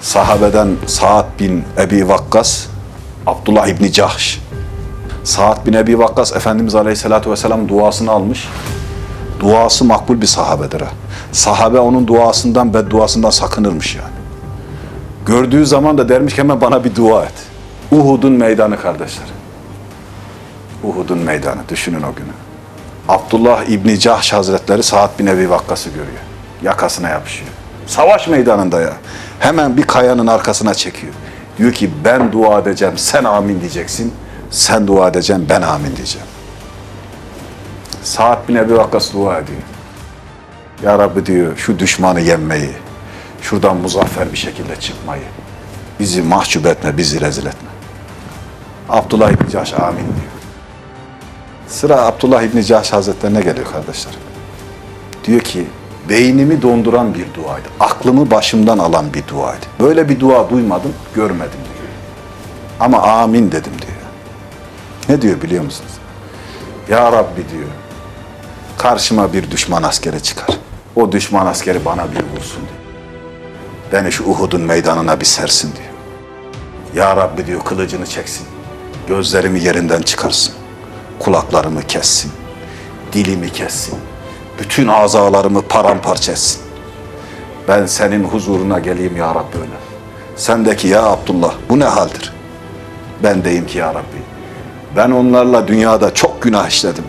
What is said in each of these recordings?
Sahabeden Sa'd bin Ebi Vakkas, Abdullah İbni Cahş. Sa'd bin Ebi Vakkas Efendimiz Aleyhisselatü Vesselam duasını almış. Duası makbul bir sahabedir ha. Sahabe onun duasından, bedduasından sakınırmış yani. Gördüğü zaman da dermiş ki hemen bana bir dua et. Uhud'un meydanı kardeşler. Uhud'un meydanı. Düşünün o günü. Abdullah İbni Cahş Hazretleri Sa'd bin Ebi Vakkas'ı görüyor. Yakasına yapışıyor. Savaş meydanında ya. Hemen bir kayanın arkasına çekiyor. Diyor ki ben dua edeceğim, sen amin diyeceksin. Sen dua edeceğim, ben amin diyeceğim. Sa'd bin Ebi Vakkas dua ediyor. Ya Rabbi diyor şu düşmanı yenmeyi, şuradan muzaffer bir şekilde çıkmayı, bizi mahcup etme, bizi rezil etme. Abdullah İbni Cahş amin diyor. Sıra Abdullah İbni Cahş Hazretlerine geliyor kardeşler. Diyor ki beynimi donduran bir duaydı. Aklımı başımdan alan bir duaydı. Böyle bir dua duymadım, görmedim diyor. Ama amin dedim diyor. Ne diyor biliyor musunuz? Ya Rabbi diyor. Karşıma bir düşman askeri çıkar. O düşman askeri bana bir vursun diyor. Beni şu Uhud'un meydanına bir sersin diyor. Ya Rabbi diyor kılıcını çeksin. Gözlerimi yerinden çıkarsın. Kulaklarımı kessin. Dilimi kessin. Bütün azalarımı paramparça etsin. Ben senin huzuruna geleyim ya Rabbi öyle. Sendeki ya Abdullah bu ne haldir? Ben deyim ki ya Rabbi. Ben onlarla dünyada çok günah işledim.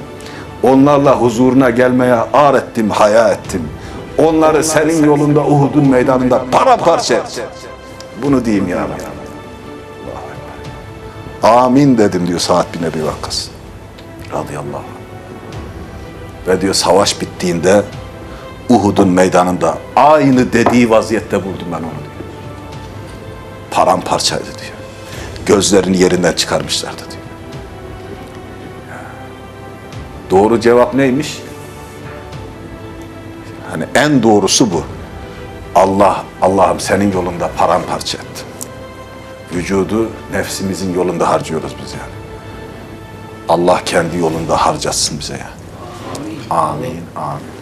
Onlarla huzuruna gelmeye ar ettim, haya ettim. Onları senin yolunda Uhud'un meydanında paramparça et. Bunu diyeyim ya Rabbi. Amin dedim diyor Sa'd bin Ebi Vakkas. Radıyallahu anh. Ve diyor savaş bittiğinde Uhud'un meydanında aynı dediği vaziyette buldum ben onu diyor. Paramparçaydı diyor. Gözlerini yerinden çıkarmışlardı diyor. Doğru cevap neymiş? Hani en doğrusu bu. Allah, Allah'ım senin yolunda paramparça et. Vücudu nefsimizin yolunda harcıyoruz biz yani. Allah kendi yolunda harcatsın bize ya. Amin, amin.